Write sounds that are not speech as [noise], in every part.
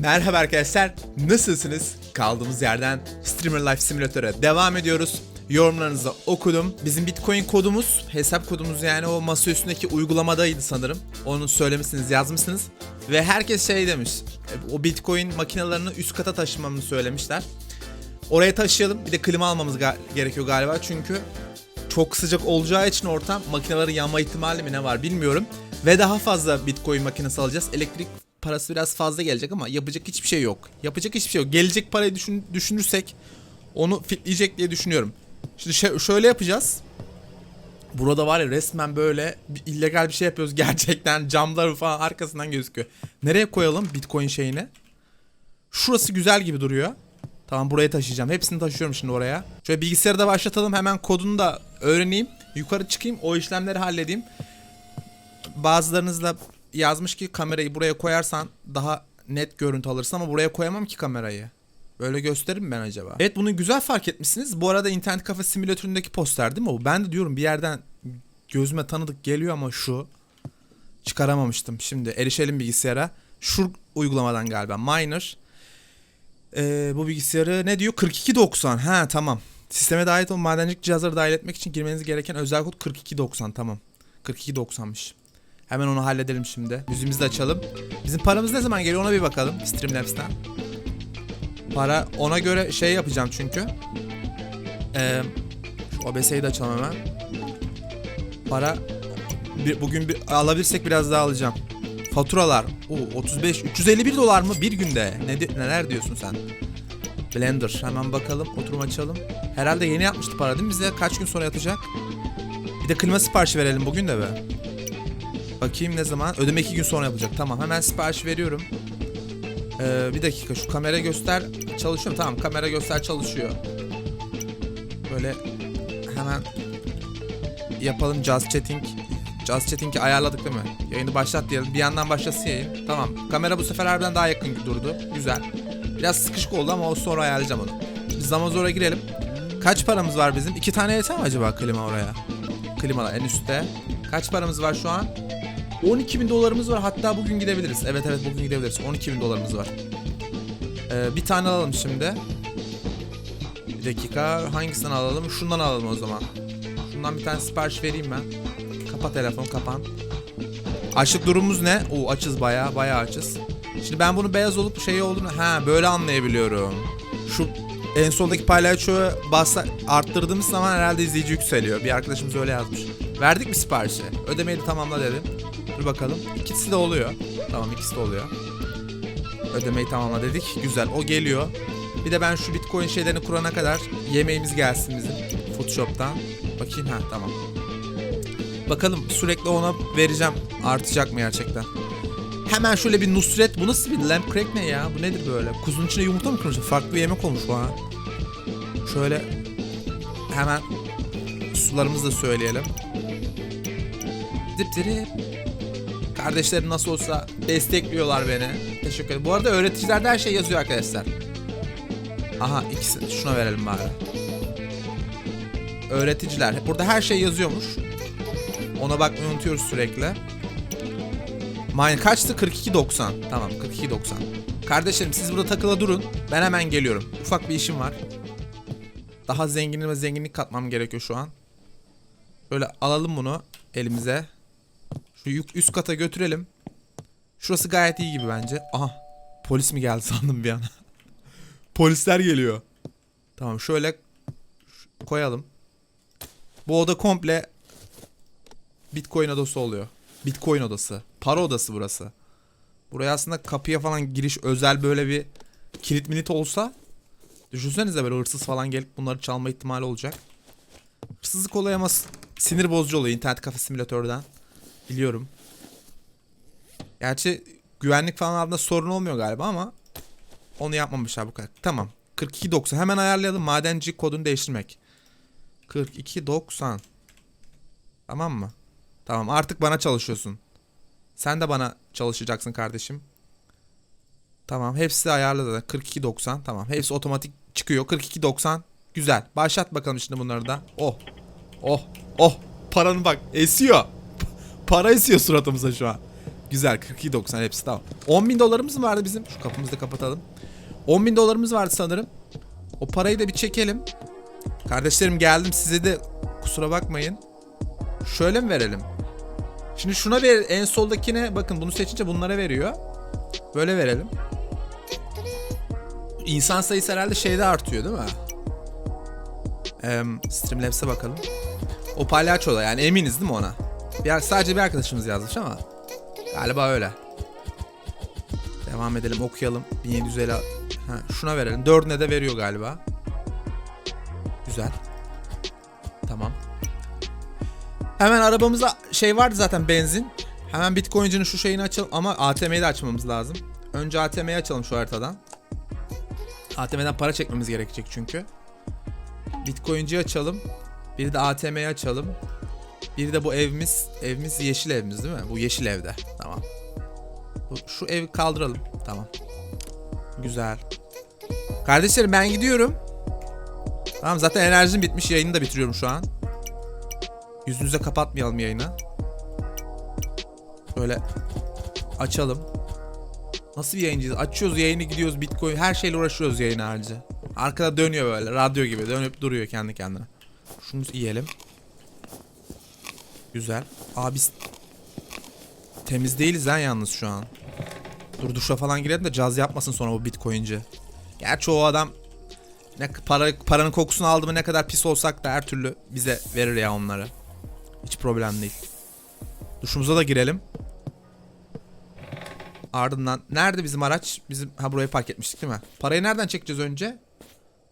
Merhaba arkadaşlar, nasılsınız? Kaldığımız yerden Streamer Life Simulator'a devam ediyoruz. Yorumlarınızı okudum. Bizim Bitcoin kodumuz, hesap kodumuz yani o masa üstündeki uygulamadaydı sanırım. Onu söylemişsiniz, yazmışsınız. Ve herkes şey demiş, e, o Bitcoin makinelerini üst kata taşımamı söylemişler. Oraya taşıyalım, bir de klima almamız gerekiyor galiba çünkü çok sıcak olacağı için ortam makinelerin yanma ihtimali mi ne var bilmiyorum. Ve daha fazla bitcoin makinesi alacağız. Elektrik parası biraz fazla gelecek ama yapacak hiçbir şey yok. Yapacak hiçbir şey yok. Gelecek parayı düşün, düşünürsek onu fitleyecek diye düşünüyorum. Şimdi şö- şöyle yapacağız. Burada var ya resmen böyle bir illegal bir şey yapıyoruz [laughs] gerçekten. Camlar falan arkasından gözüküyor. Nereye koyalım bitcoin şeyini? Şurası güzel gibi duruyor. Tamam buraya taşıyacağım. Hepsini taşıyorum şimdi oraya. Şöyle bilgisayarı da başlatalım. Hemen kodunu da öğreneyim. Yukarı çıkayım. O işlemleri halledeyim. Bazılarınız da yazmış ki kamerayı buraya koyarsan daha net görüntü alırsın ama buraya koyamam ki kamerayı. Böyle gösterir mi ben acaba? Evet bunu güzel fark etmişsiniz. Bu arada internet kafe simülatöründeki poster değil mi o? Ben de diyorum bir yerden gözüme tanıdık geliyor ama şu çıkaramamıştım. Şimdi erişelim bilgisayara. Şu uygulamadan galiba. Miner. Ee, bu bilgisayarı ne diyor? 4290. Ha tamam. Sisteme dahil olan madencilik cihazları dahil etmek için girmeniz gereken özel kod 4290 tamam. 4290'mış. Hemen onu halledelim şimdi. Müziğimizi de açalım. Bizim paramız ne zaman geliyor ona bir bakalım Streamlabs'ten. Para ona göre şey yapacağım çünkü. Ee, şu OBS'yi de açalım hemen. Para bir, bugün bir, alabilirsek biraz daha alacağım. Faturalar. Oo, 35 351 dolar mı bir günde? Ne neler diyorsun sen? Blender. Hemen bakalım. Oturum açalım. Herhalde yeni yapmıştı para değil mi? Bize kaç gün sonra yatacak? Bir de klima siparişi verelim bugün de be. Bakayım ne zaman? Ödeme iki gün sonra yapılacak. Tamam hemen sipariş veriyorum. Ee, bir dakika şu kamera göster çalışıyor? Tamam kamera göster çalışıyor. Böyle hemen yapalım just chatting. Just chatting'i ayarladık değil mi? Yayını başlat diyelim. Bir yandan başlasın yayın. Tamam. Kamera bu sefer harbiden daha yakın durdu. Güzel. Biraz sıkışık oldu ama o sonra ayarlayacağım onu. Biz Zamazor'a girelim. Kaç paramız var bizim? İki tane yeter mi acaba klima oraya? Klimalar en üstte. Kaç paramız var şu an? 12 bin dolarımız var. Hatta bugün gidebiliriz. Evet evet bugün gidebiliriz. 12 bin dolarımız var. Ee, bir tane alalım şimdi. Bir dakika. Hangisinden alalım? Şundan alalım o zaman. Şundan bir tane sipariş vereyim ben. Kapa telefon kapan. Açlık durumumuz ne? Oo açız baya baya açız. Şimdi ben bunu beyaz olup şey olduğunu ha böyle anlayabiliyorum. Şu en soldaki palyaçoyu basa arttırdığımız zaman herhalde izleyici yükseliyor. Bir arkadaşımız öyle yazmış. Verdik mi siparişi? Ödemeyi de tamamla dedim. Dur bakalım. İkisi de oluyor. Tamam ikisi de oluyor. Ödemeyi tamamla dedik. Güzel o geliyor. Bir de ben şu bitcoin şeylerini kurana kadar yemeğimiz gelsin bizim Photoshop'tan. Bakayım ha tamam. Bakalım sürekli ona vereceğim. Artacak mı gerçekten? Hemen şöyle bir Nusret. Bu nasıl bir lamb crack ne ya? Bu nedir böyle? Kuzun içine yumurta mı kırmış? Farklı bir yemek olmuş bu ha. Şöyle hemen sularımızı da söyleyelim. Dip dirip. Kardeşlerim nasıl olsa destekliyorlar beni. Teşekkür ederim. Bu arada öğreticilerde her şey yazıyor arkadaşlar. Aha ikisi. Şuna verelim bari. Öğreticiler. Burada her şey yazıyormuş. Ona bakmayı unutuyoruz sürekli. Mine kaçtı? 42.90. Tamam 42.90. Kardeşlerim siz burada takıla durun. Ben hemen geliyorum. Ufak bir işim var. Daha zenginliğe ve zenginlik katmam gerekiyor şu an. Böyle alalım bunu elimize. Şu yük üst kata götürelim. Şurası gayet iyi gibi bence. Aha. Polis mi geldi [laughs] sandım bir an. Polisler geliyor. Tamam şöyle koyalım. Bu oda komple Bitcoin odası oluyor. Bitcoin odası. Para odası burası. Buraya aslında kapıya falan giriş özel böyle bir kilit milit olsa düşünsenize böyle hırsız falan gelip bunları çalma ihtimali olacak. Hırsızlık olayı ama sinir bozucu oluyor internet kafe simülatörden. Biliyorum. Gerçi güvenlik falan altında sorun olmuyor galiba ama onu yapmamışlar bu kadar. Tamam. 42.90 hemen ayarlayalım. Madenci kodunu değiştirmek. 42.90 Tamam mı? Tamam artık bana çalışıyorsun. Sen de bana çalışacaksın kardeşim. Tamam hepsi ayarladı. 42.90 tamam. Hepsi otomatik çıkıyor. 42.90 güzel. Başlat bakalım şimdi bunları da. Oh. Oh. Oh. Paranı bak esiyor. Para esiyor suratımıza şu an. Güzel 42.90 hepsi tamam. 10 bin dolarımız mı vardı bizim? Şu kapımızı da kapatalım. 10 bin dolarımız vardı sanırım. O parayı da bir çekelim. Kardeşlerim geldim size de kusura bakmayın. Şöyle mi verelim? Şimdi şuna ver en soldakine bakın bunu seçince bunlara veriyor. Böyle verelim. İnsan sayısı herhalde şeyde artıyor değil mi? Ee, Streamlabs'e bakalım. O palyaço da yani eminiz değil mi ona? Bir, sadece bir arkadaşımız yazmış ama galiba öyle. Devam edelim okuyalım. 1750 ha, şuna verelim. Dördüne de veriyor galiba. Güzel. Tamam. Hemen arabamıza şey vardı zaten benzin. Hemen Bitcoin'cinin şu şeyini açalım ama ATM'yi de açmamız lazım. Önce ATM'yi açalım şu haritadan. ATM'den para çekmemiz gerekecek çünkü. Bitcoin'ci açalım. Bir de ATM'yi açalım. Bir de bu evimiz, evimiz yeşil evimiz değil mi? Bu yeşil evde. Tamam. Şu evi kaldıralım. Tamam. Güzel. Kardeşlerim ben gidiyorum. Tamam zaten enerjim bitmiş. Yayını da bitiriyorum şu an. Yüzünüze kapatmayalım yayını. Böyle açalım. Nasıl bir yayıncıyız? Açıyoruz yayını gidiyoruz Bitcoin her şeyle uğraşıyoruz yayın harici. Arkada dönüyor böyle radyo gibi dönüp duruyor kendi kendine. Şunu yiyelim. Güzel. Abi temiz değiliz lan yalnız şu an. Dur duşa falan girelim de caz yapmasın sonra bu Bitcoin'ci. Gerçi o adam ne para paranın kokusunu aldı mı ne kadar pis olsak da her türlü bize verir ya onları. Hiç problem değil. Duşumuza da girelim. Ardından nerede bizim araç? Bizim ha buraya park etmiştik değil mi? Parayı nereden çekeceğiz önce?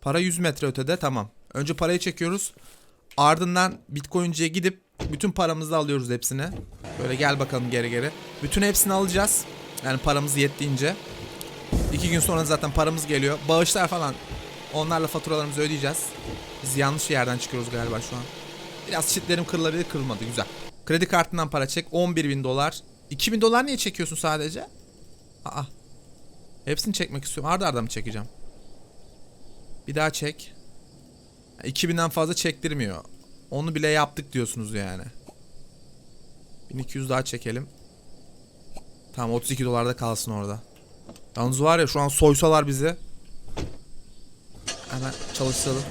Para 100 metre ötede tamam. Önce parayı çekiyoruz. Ardından Bitcoin'ciye gidip bütün paramızı alıyoruz hepsini. Böyle gel bakalım geri geri. Bütün hepsini alacağız. Yani paramız yettiğince. İki gün sonra zaten paramız geliyor. Bağışlar falan. Onlarla faturalarımızı ödeyeceğiz. Biz yanlış yerden çıkıyoruz galiba şu an. Biraz çitlerim kırılabilir kırılmadı güzel. Kredi kartından para çek 11 bin dolar. 2000 dolar niye çekiyorsun sadece? Aa. Hepsini çekmek istiyorum. Arda arda mı çekeceğim? Bir daha çek. 2000'den fazla çektirmiyor. Onu bile yaptık diyorsunuz yani. 1200 daha çekelim. Tamam 32 dolarda kalsın orada. Yalnız var ya şu an soysalar bizi. Hemen çalıştıralım.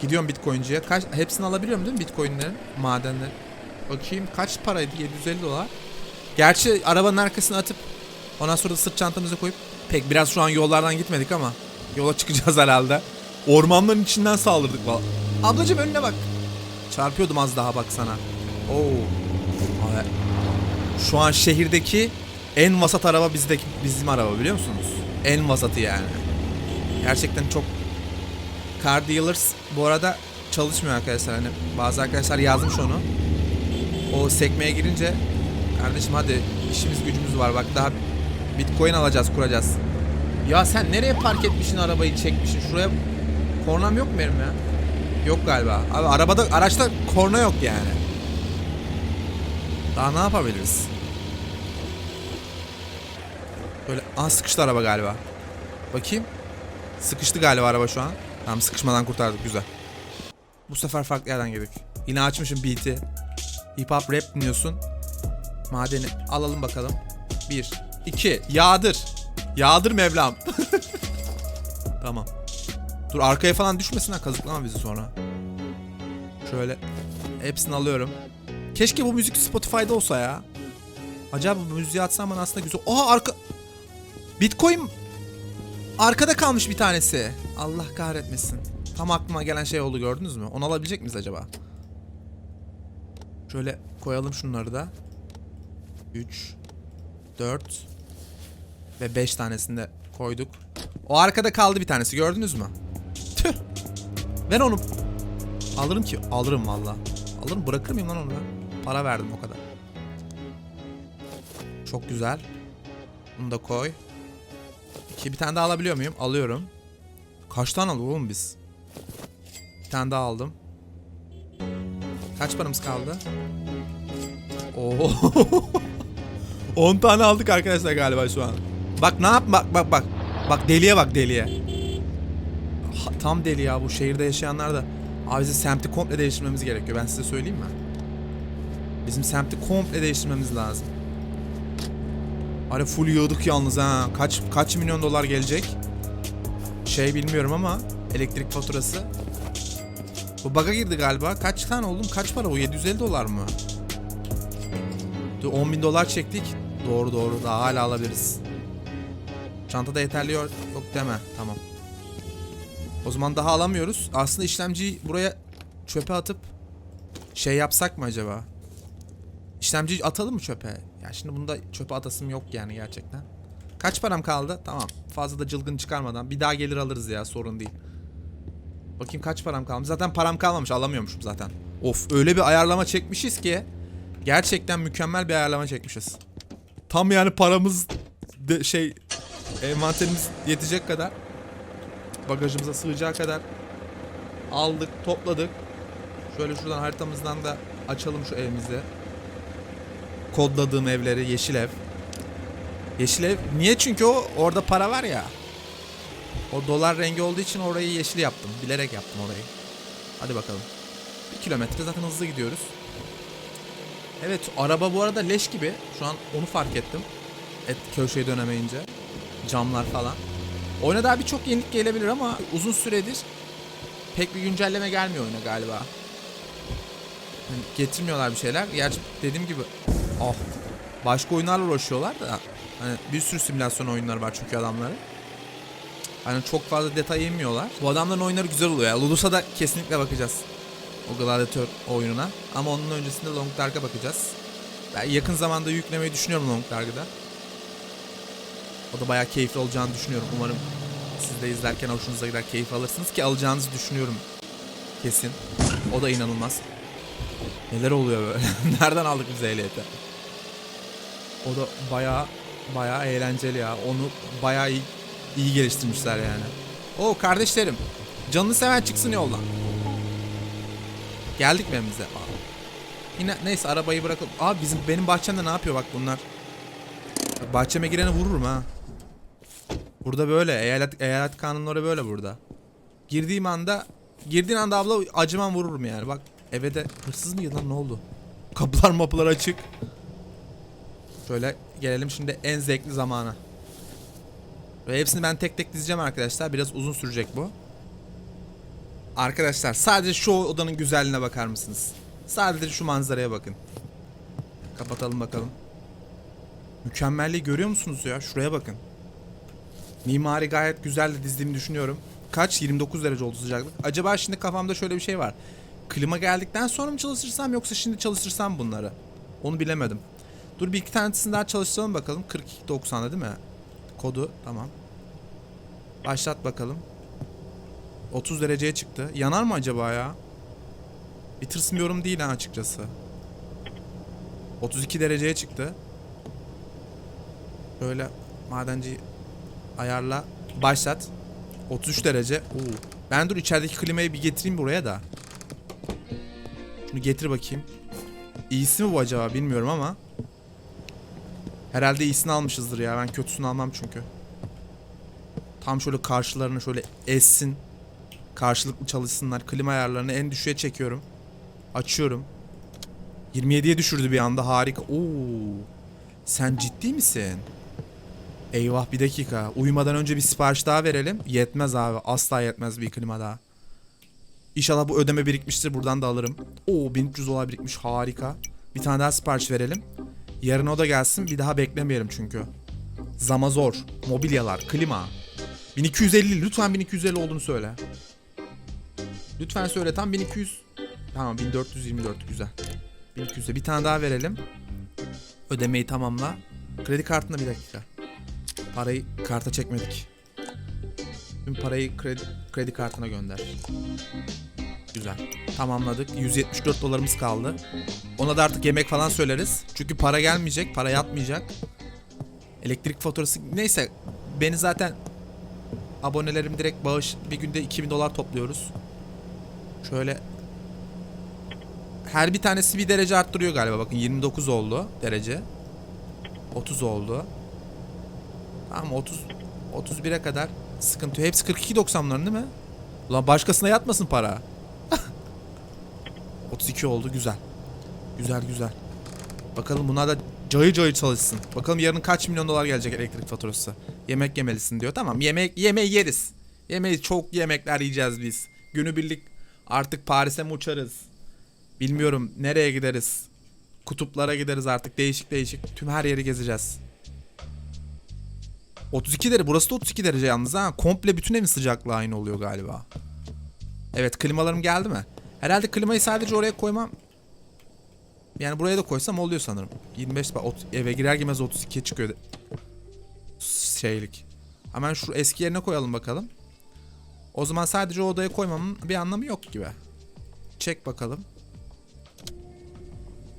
Gidiyorum Bitcoin'ciye. Kaç hepsini alabiliyorum değil mi Bitcoin'lerin, madenlerin? Bakayım kaç paraydı? 750 dolar. Gerçi arabanın arkasına atıp ondan sonra da sırt çantamıza koyup pek biraz şu an yollardan gitmedik ama yola çıkacağız herhalde. Ormanların içinden saldırdık valla. Ablacım önüne bak. Çarpıyordum az daha bak sana. Oo. Şu an şehirdeki en vasat araba bizdeki bizim araba biliyor musunuz? En vasatı yani. Gerçekten çok Car Dealers bu arada çalışmıyor arkadaşlar hani bazı arkadaşlar yazmış onu. O sekmeye girince kardeşim hadi işimiz gücümüz var bak daha Bitcoin alacağız kuracağız. Ya sen nereye park etmişsin arabayı çekmişsin şuraya kornam yok mu benim ya? Yok galiba. Abi arabada araçta korna yok yani. Daha ne yapabiliriz? Böyle aa sıkıştı araba galiba. Bakayım. Sıkıştı galiba araba şu an. Tamam sıkışmadan kurtardık güzel. Bu sefer farklı yerden girdik. Yine açmışım beat'i. Hip hop rap dinliyorsun. Madeni alalım bakalım. Bir, iki, yağdır. Yağdır Mevlam. [laughs] tamam. Dur arkaya falan düşmesin ha kazıklama bizi sonra. Şöyle hepsini alıyorum. Keşke bu müzik Spotify'da olsa ya. Acaba bu müziği atsam bana aslında güzel. Oha arka... Bitcoin arkada kalmış bir tanesi. Allah kahretmesin. Tam aklıma gelen şey oldu gördünüz mü? Onu alabilecek miyiz acaba? Şöyle koyalım şunları da. 3 4 ve 5 tanesini de koyduk. O arkada kaldı bir tanesi gördünüz mü? Tüh. Ver onu. Alırım ki. Alırım valla. Alırım bırakır mıyım lan onu ben? Para verdim o kadar. Çok güzel. Bunu da koy. İki bir tane daha alabiliyor muyum? Alıyorum. Kaç tane aldık oğlum biz? Bir tane daha aldım. Kaç paramız kaldı? Oo. 10 [laughs] tane aldık arkadaşlar galiba şu an. Bak ne yap bak bak bak. Bak deliye bak deliye. Tam deli ya bu şehirde yaşayanlar da. Abi bizim semti komple değiştirmemiz gerekiyor. Ben size söyleyeyim mi? Bizim semti komple değiştirmemiz lazım. Hani full yığdık yalnız ha. Kaç kaç milyon dolar gelecek? Şey bilmiyorum ama elektrik faturası. Bu bug'a girdi galiba. Kaç tane oldum? Kaç para bu? 750 dolar mı? Dur 10 bin dolar çektik. Doğru doğru. Daha hala alabiliriz. Çantada yeterli yok deme. Tamam. O zaman daha alamıyoruz. Aslında işlemciyi buraya çöpe atıp şey yapsak mı acaba? İşlemciyi atalım mı çöpe? Ya şimdi bunda çöpe atasım yok yani gerçekten. Kaç param kaldı? Tamam. Fazla da cılgın çıkarmadan. Bir daha gelir alırız ya sorun değil. Bakayım kaç param kalmış. Zaten param kalmamış alamıyormuşum zaten. Of öyle bir ayarlama çekmişiz ki. Gerçekten mükemmel bir ayarlama çekmişiz. Tam yani paramız de şey envanterimiz yetecek kadar bagajımıza sığacağı kadar aldık, topladık. Şöyle şuradan haritamızdan da açalım şu evimizi. Kodladığım evleri yeşil ev. Yeşil ev niye? Çünkü o orada para var ya. O dolar rengi olduğu için orayı yeşil yaptım. Bilerek yaptım orayı. Hadi bakalım. Bir kilometre zaten hızlı gidiyoruz. Evet araba bu arada leş gibi. Şu an onu fark ettim. Et köşeye dönemeyince. Camlar falan. Oyuna daha birçok yenilik gelebilir ama uzun süredir pek bir güncelleme gelmiyor oyuna galiba. Hani getirmiyorlar bir şeyler. Gerçi dediğim gibi oh başka oyunlarla uğraşıyorlar da hani bir sürü simülasyon oyunları var çünkü adamların. Hani çok fazla detay inmiyorlar. Bu adamların oyunları güzel oluyor ya. Ludus'a da kesinlikle bakacağız. O Gladiator oyununa. Ama onun öncesinde Long Dark'a bakacağız. Ben yakın zamanda yüklemeyi düşünüyorum Long Dark'ı da. O da bayağı keyifli olacağını düşünüyorum. Umarım siz de izlerken hoşunuza gider keyif alırsınız ki alacağınızı düşünüyorum. Kesin. O da inanılmaz. Neler oluyor böyle? [laughs] Nereden aldık biz ehliyeti? O da bayağı bayağı eğlenceli ya. Onu bayağı iyi, iyi geliştirmişler yani. O kardeşlerim. Canını seven çıksın yoldan. Geldik mi evimize? Yine neyse arabayı bırakalım. Abi bizim benim bahçemde ne yapıyor bak bunlar. Bahçeme gireni vururum ha. Burada böyle. Eyalet, eyalet kanunları böyle burada. Girdiğim anda girdiğin anda abla acımam vururum yani. Bak eve de hırsız mı lan ne oldu? [laughs] Kapılar mapılar açık. Şöyle gelelim şimdi en zevkli zamana. Ve hepsini ben tek tek dizeceğim arkadaşlar. Biraz uzun sürecek bu. Arkadaşlar sadece şu odanın güzelliğine bakar mısınız? Sadece şu manzaraya bakın. Kapatalım bakalım. Mükemmelliği görüyor musunuz ya? Şuraya bakın. Mimari gayet güzel de dizdiğimi düşünüyorum. Kaç? 29 derece oldu sıcaklık. Acaba şimdi kafamda şöyle bir şey var. Klima geldikten sonra mı çalıştırsam yoksa şimdi çalıştırsam bunları? Onu bilemedim. Dur bir iki tanesini daha çalıştıralım bakalım. 42.90'da değil mi? Kodu tamam. Başlat bakalım. 30 dereceye çıktı. Yanar mı acaba ya? Bir tırsmıyorum değil ha açıkçası. 32 dereceye çıktı. Böyle madenci ayarla başlat. 33 derece. Oo. Ben dur içerideki klimayı bir getireyim buraya da. Şunu getir bakayım. İyisi mi bu acaba bilmiyorum ama. Herhalde iyisini almışızdır ya. Ben kötüsünü almam çünkü. Tam şöyle karşılarını şöyle essin. Karşılıklı çalışsınlar. Klima ayarlarını en düşüğe çekiyorum. Açıyorum. 27'ye düşürdü bir anda. Harika. Oo. Sen ciddi misin? Eyvah bir dakika. Uyumadan önce bir sipariş daha verelim. Yetmez abi. Asla yetmez bir klima daha. İnşallah bu ödeme birikmiştir. Buradan da alırım. Oo 1300 dolar birikmiş. Harika. Bir tane daha sipariş verelim. Yarın o da gelsin. Bir daha beklemeyelim çünkü. Zamazor. Mobilyalar. Klima. 1250. Lütfen 1250 olduğunu söyle. Lütfen söyle. Tam 1200. Tamam 1424. Güzel. 1200'e bir tane daha verelim. Ödemeyi tamamla. Kredi kartına bir dakika. Parayı karta çekmedik. Tüm parayı kredi, kredi kartına gönder. Güzel. Tamamladık. 174 dolarımız kaldı. Ona da artık yemek falan söyleriz. Çünkü para gelmeyecek, para yatmayacak. Elektrik faturası neyse beni zaten abonelerim direkt bağış bir günde 2000 dolar topluyoruz. Şöyle her bir tanesi bir derece arttırıyor galiba. Bakın 29 oldu derece. 30 oldu. Tamam 30 31'e kadar sıkıntı yok. Hepsi 42.90'ların değil mi? Ulan başkasına yatmasın para. [laughs] 32 oldu güzel. Güzel güzel. Bakalım bunlar da Cayı cayı çalışsın. Bakalım yarın kaç milyon dolar gelecek elektrik faturası. Yemek yemelisin diyor. Tamam yemek yemeği yeriz. Yemeği çok yemekler yiyeceğiz biz. Günübirlik artık Paris'e mi uçarız? Bilmiyorum nereye gideriz? Kutuplara gideriz artık değişik değişik. Tüm her yeri gezeceğiz. 32 derece. Burası da 32 derece yalnız ha. Komple bütün evin sıcaklığı aynı oluyor galiba. Evet klimalarım geldi mi? Herhalde klimayı sadece oraya koymam. Yani buraya da koysam oluyor sanırım. 25 ba- ot- eve girer girmez 32'ye çıkıyor. de- Şeylik. Hemen şu eski yerine koyalım bakalım. O zaman sadece odaya koymamın bir anlamı yok gibi. Çek bakalım.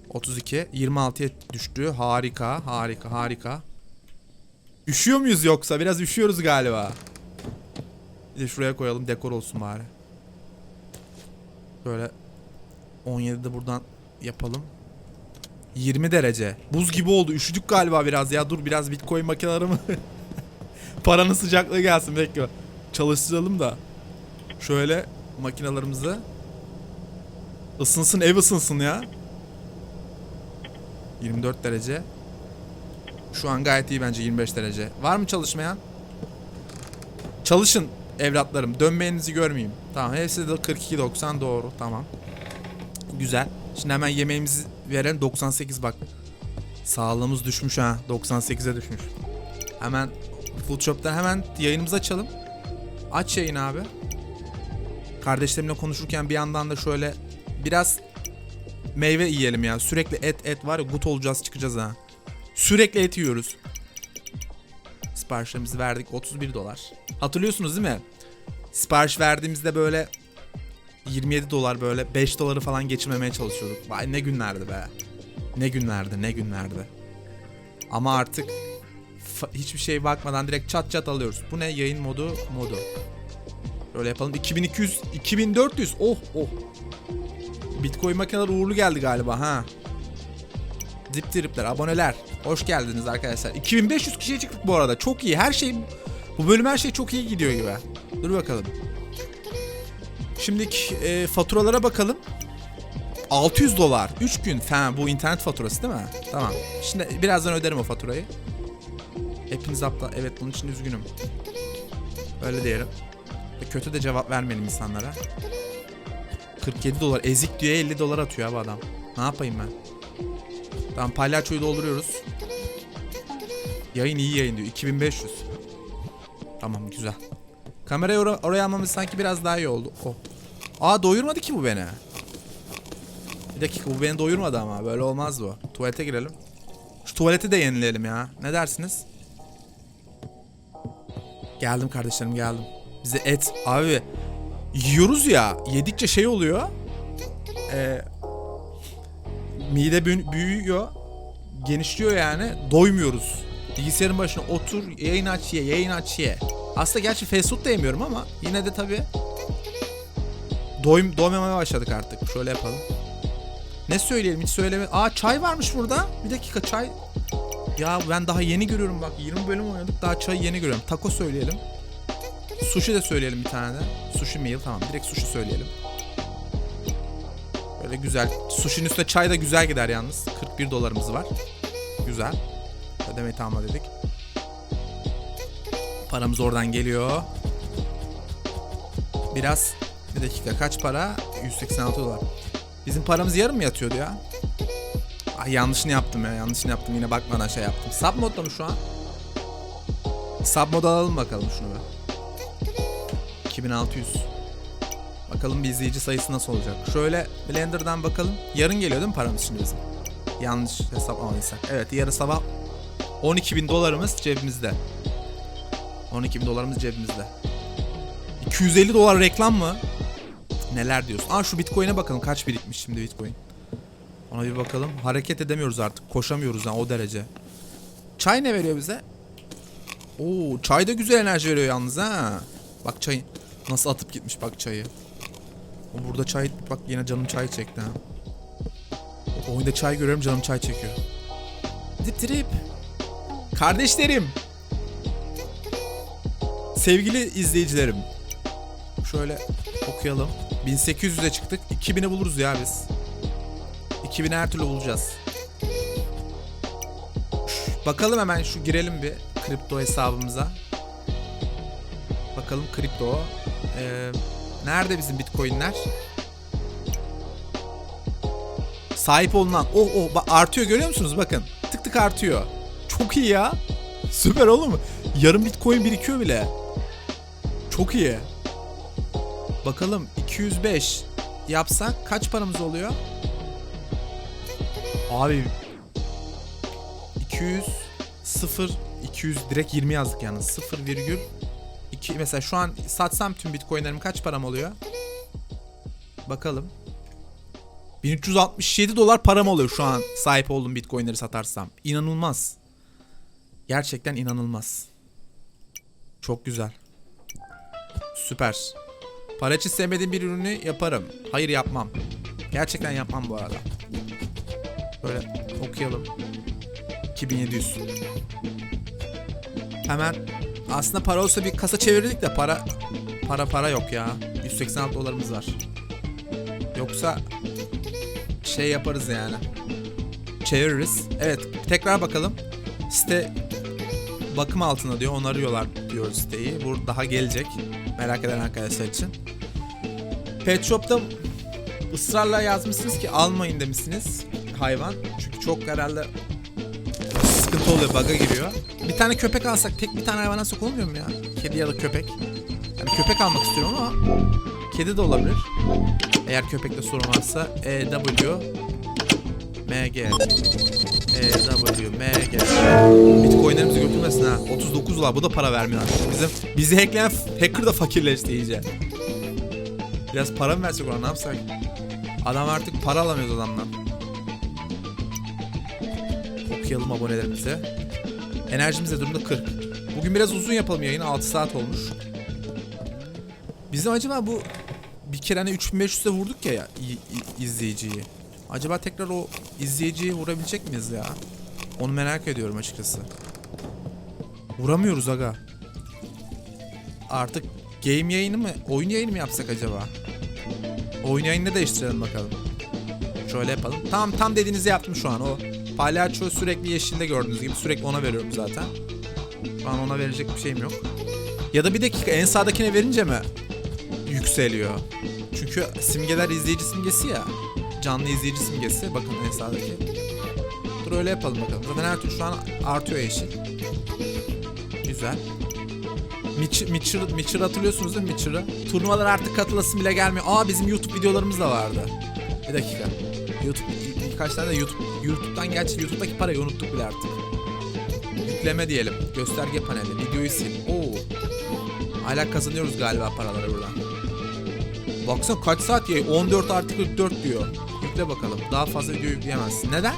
32 26'ya düştü. Harika, harika, harika. Üşüyor muyuz yoksa? Biraz üşüyoruz galiba. Bir de şuraya koyalım dekor olsun bari. Böyle 17'de buradan yapalım. 20 derece. Buz gibi oldu. Üşüdük galiba biraz ya. Dur biraz bitcoin makinelerimi. [laughs] Paranın sıcaklığı gelsin bekle. Çalıştıralım da. Şöyle makinalarımızı ısınsın ev ısınsın ya. 24 derece. Şu an gayet iyi bence 25 derece. Var mı çalışmayan? Çalışın evlatlarım. Dönmeyenizi görmeyeyim. Tamam hepsi de 42.90 doğru. Tamam. Güzel. Şimdi hemen yemeğimizi verelim. 98 bak. Sağlığımız düşmüş ha. 98'e düşmüş. Hemen Food Shop'tan hemen yayınımızı açalım. Aç yayın abi. Kardeşlerimle konuşurken bir yandan da şöyle biraz meyve yiyelim ya. Sürekli et et var ya gut olacağız çıkacağız ha. Sürekli et yiyoruz. Siparişlerimizi verdik 31 dolar. Hatırlıyorsunuz değil mi? Sipariş verdiğimizde böyle 27 dolar böyle 5 doları falan geçirmemeye çalışıyorduk. Vay ne günlerdi be. Ne günlerdi ne günlerdi. Ama artık hiçbir şey bakmadan direkt çat çat alıyoruz. Bu ne yayın modu modu. Böyle yapalım 2200 2400 oh oh. Bitcoin makineler uğurlu geldi galiba ha. Dip tripler, aboneler. Hoş geldiniz arkadaşlar. 2500 kişiye çıktık bu arada. Çok iyi. Her şey bu bölüm her şey çok iyi gidiyor gibi. Dur bakalım. Şimdi e, faturalara bakalım. 600 dolar 3 gün falan bu internet faturası değil mi? Tamam. Şimdi birazdan öderim o faturayı. Hepiniz aptal. Evet bunun için üzgünüm. Öyle diyelim. Kötü de cevap vermeyelim insanlara. 47 dolar ezik diyor 50 dolar atıyor abi adam. Ne yapayım ben? Tamam palyaçoyu dolduruyoruz. Yayın iyi yayın diyor. 2500. Tamam güzel. Kamerayı ora- oraya almamız sanki biraz daha iyi oldu. Oh. Aa doyurmadı ki bu beni. Bir dakika bu beni doyurmadı ama böyle olmaz bu. Tuvalete girelim. Şu tuvaleti de yenileyelim ya. Ne dersiniz? Geldim kardeşlerim geldim. Bize et abi yiyoruz ya yedikçe şey oluyor. Ee, mide büyü- büyüyor. Genişliyor yani. Doymuyoruz. Bilgisayarın başına otur, yayın aç ye, yayın aç ye. Aslında gerçi fast da yemiyorum ama yine de tabii doym doymamaya başladık artık. Şöyle yapalım. Ne söyleyelim hiç söyleme. Aa çay varmış burada. Bir dakika çay. Ya ben daha yeni görüyorum bak 20 bölüm oynadık daha çayı yeni görüyorum. Taco söyleyelim. Sushi de söyleyelim bir tane de. Sushi meal tamam direkt sushi söyleyelim. Böyle güzel. Sushi'nin üstüne çay da güzel gider yalnız. 41 dolarımız var. Güzel. Ödemeyi tamamladık. Paramız oradan geliyor. Biraz bir dakika kaç para? 186 dolar. Bizim paramız yarım mı yatıyordu ya? Ay yanlışını yaptım ya. Yanlışını yaptım. Yine bakmadan şey yaptım. Sub modda mı şu an? Sub mod alalım bakalım şunu be. 2600. Bakalım bir izleyici sayısı nasıl olacak. Şöyle Blender'dan bakalım. Yarın geliyor değil mi paramız şimdi bizim? Yanlış hesaplamadıysak. Evet yarın sabah 12.000 dolarımız cebimizde. 12.000 dolarımız cebimizde. 250 dolar reklam mı? Neler diyorsun? Aa şu Bitcoin'e bakalım kaç birikmiş şimdi Bitcoin. Ona bir bakalım. Hareket edemiyoruz artık. Koşamıyoruz yani o derece. Çay ne veriyor bize? Oo, çay da güzel enerji veriyor yalnız ha. Bak çayı nasıl atıp gitmiş bak çayı. Burada çay bak yine canım çay çekti ha. Oyunda çay görüyorum canım çay çekiyor. Dip trip. Kardeşlerim. Sevgili izleyicilerim. Şöyle okuyalım. 1800'e çıktık. 2000'e buluruz ya biz. 2000'e her türlü bulacağız. Bakalım hemen şu girelim bir kripto hesabımıza. Bakalım kripto. Ee, nerede bizim bitcoinler? Sahip olunan. Oh oh artıyor görüyor musunuz? Bakın. Tık tık artıyor. Çok iyi ya. Süper oğlum? Yarım bitcoin birikiyor bile. Çok iyi. Bakalım 205 yapsak kaç paramız oluyor? Abi 200 0 200 direkt 20 yazdık yalnız 0 virgül 2 mesela şu an satsam tüm bitcoinlerim kaç param oluyor? Bakalım. 1367 dolar param oluyor şu an sahip olduğum bitcoinleri satarsam. İnanılmaz. Gerçekten inanılmaz. Çok güzel. Süper. Para için sevmediğim bir ürünü yaparım. Hayır yapmam. Gerçekten yapmam bu arada. Böyle okuyalım. 2700. Hemen aslında para olsa bir kasa çevirirdik de para para para yok ya. 186 dolarımız var. Yoksa şey yaparız yani. Çeviririz. Evet tekrar bakalım. Site bakım altında diyor. Onarıyorlar diyor siteyi. Bu daha gelecek. Merak eden arkadaşlar için. Pet Shop'ta ısrarla yazmışsınız ki almayın demişsiniz hayvan. Çünkü çok herhalde sıkıntı oluyor, bug'a giriyor. Bir tane köpek alsak tek bir tane hayvan alsak olmuyor mu ya? Kedi ya da köpek. Yani köpek almak istiyorum ama kedi de olabilir. Eğer köpekte sorun varsa E W M G E W M Bitcoin'lerimizi götürmesin ha. 39 dolar bu da para vermiyor artık. Bizim bizi hackleyen hacker da fakirleşti iyice. Biraz para mı versek ona ne yapsak? Adam artık para alamıyoruz adamdan. Okuyalım abonelerimizi. Enerjimiz de durumda 40. Bugün biraz uzun yapalım yayını 6 saat olmuş. Bizim acaba bu bir kere hani 3500'e vurduk ya, ya izleyiciyi. Acaba tekrar o izleyiciyi vurabilecek miyiz ya? Onu merak ediyorum açıkçası. Vuramıyoruz aga. Artık game yayını mı, oyun yayını mı yapsak acaba? Oyun yayını değiştirelim bakalım. Şöyle yapalım. Tamam tam dediğinizi yaptım şu an. O palyaço sürekli yeşilde gördüğünüz gibi sürekli ona veriyorum zaten. Şu an ona verecek bir şeyim yok. Ya da bir dakika en sağdakine verince mi yükseliyor? Çünkü simgeler izleyici simgesi ya. Canlı izleyici simgesi. Bakın en. Dur öyle yapalım bakalım. Zaten her türlü şu an artıyor yeşil. Güzel. Mitch, Mitchell, Mitchell hatırlıyorsunuz değil mi Mitchell'ı? Turnuvalar artık katılasın bile gelmiyor. Aa bizim YouTube videolarımız da vardı. Bir dakika. YouTube birkaç tane de YouTube YouTube'dan gerçi YouTube'daki parayı unuttuk bile artık. Yükleme diyelim. Gösterge paneli. Videoyu sil. Oo. Hala kazanıyoruz galiba paraları buradan. Baksana kaç saat yayın? 14 artı 44 diyor. Yükle bakalım. Daha fazla video yükleyemezsin. Neden?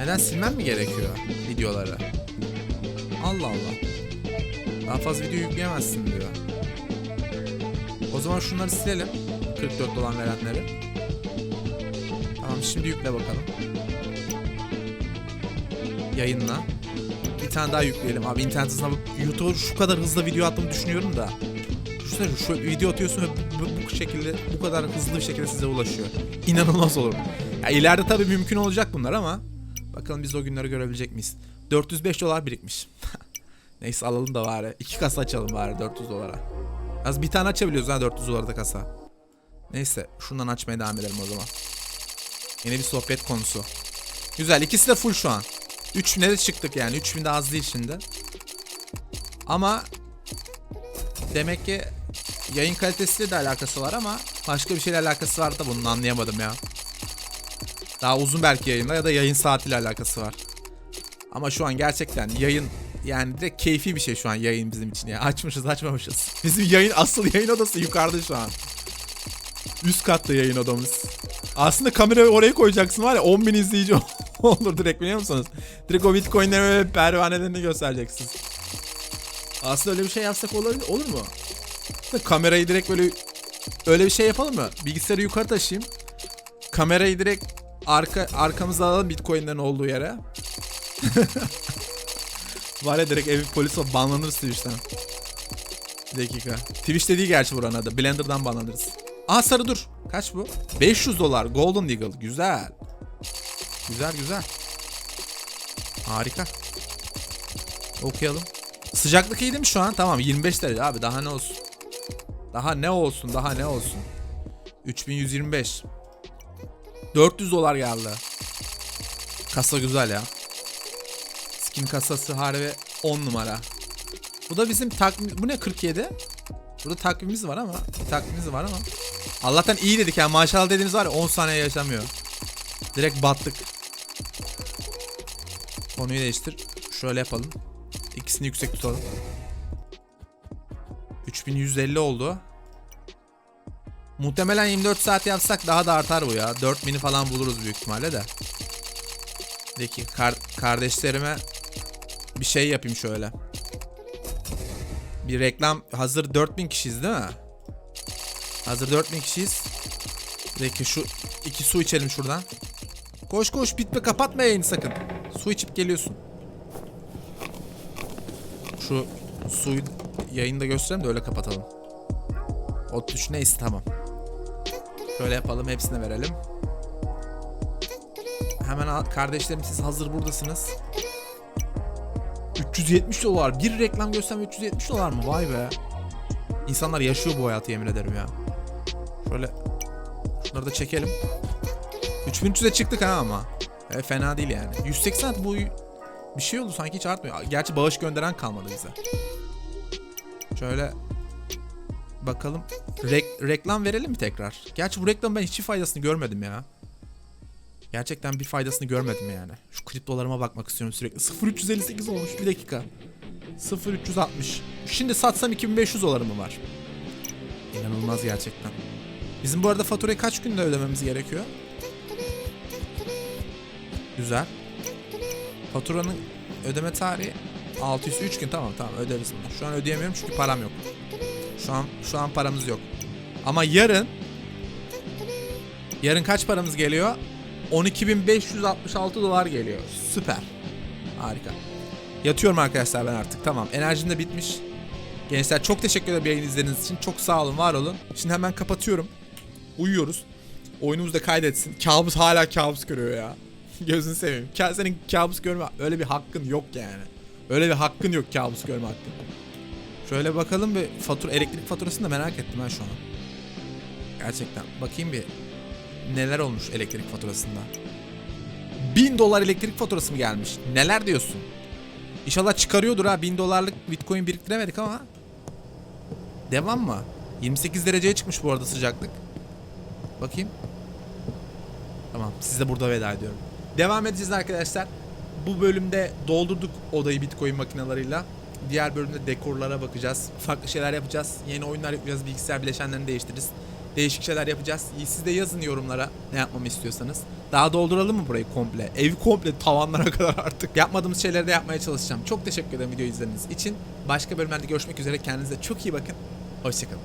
Neden silmem mi gerekiyor videoları? Allah Allah. Daha fazla video yükleyemezsin diyor. O zaman şunları silelim. 44 dolar verenleri. Tamam şimdi yükle bakalım. Yayınla. Bir tane daha yükleyelim abi. İnternet hızına bak- YouTube'a şu kadar hızlı video attığımı düşünüyorum da. Düşünsene şu video atıyorsun ve şekilde bu kadar hızlı bir şekilde size ulaşıyor. İnanılmaz olur. Ya ileride tabii mümkün olacak bunlar ama bakalım biz o günleri görebilecek miyiz? 405 dolar birikmiş. [laughs] Neyse alalım da bari. İki kasa açalım bari 400 dolara. Az bir tane açabiliyoruz ha 400 dolarda kasa. Neyse şundan açmaya devam edelim o zaman. Yine bir sohbet konusu. Güzel ikisi de full şu an. 3000'e de çıktık yani 3000 de az değil şimdi. Ama demek ki yayın kalitesiyle de alakası var ama başka bir şeyle alakası var da bunun anlayamadım ya. Daha uzun belki yayınla ya da yayın saatiyle alakası var. Ama şu an gerçekten yayın yani direkt keyfi bir şey şu an yayın bizim için ya. Açmışız açmamışız. [laughs] Bizim yayın asıl yayın odası yukarıda şu an. Üst katta yayın odamız. Aslında kamerayı oraya koyacaksın var ya 10 bin izleyici [laughs] olur direkt biliyor musunuz? Direkt o bitcoinleri ve pervanelerini göstereceksiniz. Aslında öyle bir şey yapsak olabilir, olur mu? Kamerayı direkt böyle öyle bir şey yapalım mı? Bilgisayarı yukarı taşıyayım. Kamerayı direkt arka arkamıza alalım bitcoinlerin olduğu yere. [laughs] Var ya direkt evi polis ol banlanırız Twitch'ten. Bir dakika. Twitch'te değil gerçi buranın adı. Blender'dan banlanırız. Aa sarı dur. Kaç bu? 500 dolar. Golden Eagle. Güzel. Güzel güzel. Harika. Okuyalım. Sıcaklık iyi değil mi şu an? Tamam 25 derece abi daha ne olsun. Daha ne olsun daha ne olsun. 3125. 400 dolar geldi. Kasa güzel ya. Skin kasası harbi 10 numara. Bu da bizim takvim... Bu ne 47? Burada takvimimiz var ama. Takvimimiz var ama. Allah'tan iyi dedik yani maşallah dediğimiz var ya 10 saniye yaşamıyor. Direkt battık. Konuyu değiştir. Şöyle yapalım. İkisini yüksek tutalım. 3150 oldu. Muhtemelen 24 saat yapsak daha da artar bu ya. 4000'i falan buluruz büyük ihtimalle de. Peki kar- kardeşlerime bir şey yapayım şöyle. Bir reklam hazır 4000 kişiyiz değil mi? Hazır 4000 kişiyiz. Peki şu iki su içelim şuradan. Koş koş bitme kapatma yayını sakın. Su içip geliyorsun. Şu suyu yayında gösterelim de öyle kapatalım. O tuş neyse tamam. Şöyle yapalım hepsine verelim. Hemen kardeşlerim siz hazır buradasınız. 370 dolar. Bir reklam gösterme 370 dolar mı? Vay be. İnsanlar yaşıyor bu hayatı yemin ederim ya. Şöyle şunları da çekelim. 3300'e çıktık ha ama. E, fena değil yani. 180 bu bir şey oldu sanki hiç artmıyor. Gerçi bağış gönderen kalmadı bize. Şöyle bakalım. Rek- reklam verelim mi tekrar? Gerçi bu reklamın ben hiçbir faydasını görmedim ya. Gerçekten bir faydasını görmedim yani. Şu kriptolarıma bakmak istiyorum sürekli. 0358 olmuş bir dakika. 0360. Şimdi satsam 2500 doları mı var? İnanılmaz gerçekten. Bizim bu arada faturayı kaç günde ödememiz gerekiyor? Güzel. Faturanın ödeme tarihi 603 gün tamam tamam öderiz bunu. Şu an ödeyemiyorum çünkü param yok. Şu an şu an paramız yok. Ama yarın yarın kaç paramız geliyor? 12.566 dolar geliyor. Süper. Harika. Yatıyorum arkadaşlar ben artık. Tamam. Enerjim de bitmiş. Gençler çok teşekkür ederim yayın izlediğiniz için. Çok sağ olun, var olun. Şimdi hemen kapatıyorum. Uyuyoruz. Oyunumuz da kaydetsin. Kabus hala kabus görüyor ya. [laughs] Gözünü seveyim. Senin kabus görme öyle bir hakkın yok yani. Öyle bir hakkın yok kabus görme hakkın. Şöyle bakalım bir fatura elektrik faturasını da merak ettim ben şu an. Gerçekten. Bakayım bir neler olmuş elektrik faturasında. 1000 dolar elektrik faturası mı gelmiş? Neler diyorsun? İnşallah çıkarıyordur ha. 1000 dolarlık bitcoin biriktiremedik ama. Devam mı? 28 dereceye çıkmış bu arada sıcaklık. Bakayım. Tamam siz burada veda ediyorum. Devam edeceğiz arkadaşlar. Bu bölümde doldurduk odayı bitcoin makinalarıyla. Diğer bölümde dekorlara bakacağız. Farklı şeyler yapacağız. Yeni oyunlar yapacağız. Bilgisayar bileşenlerini değiştiririz. Değişik şeyler yapacağız. Siz de yazın yorumlara ne yapmamı istiyorsanız. Daha dolduralım mı burayı komple? Evi komple tavanlara [laughs] kadar artık. Yapmadığımız şeyleri de yapmaya çalışacağım. Çok teşekkür ederim video izlediğiniz için. Başka bölümlerde görüşmek üzere. Kendinize çok iyi bakın. Hoşçakalın.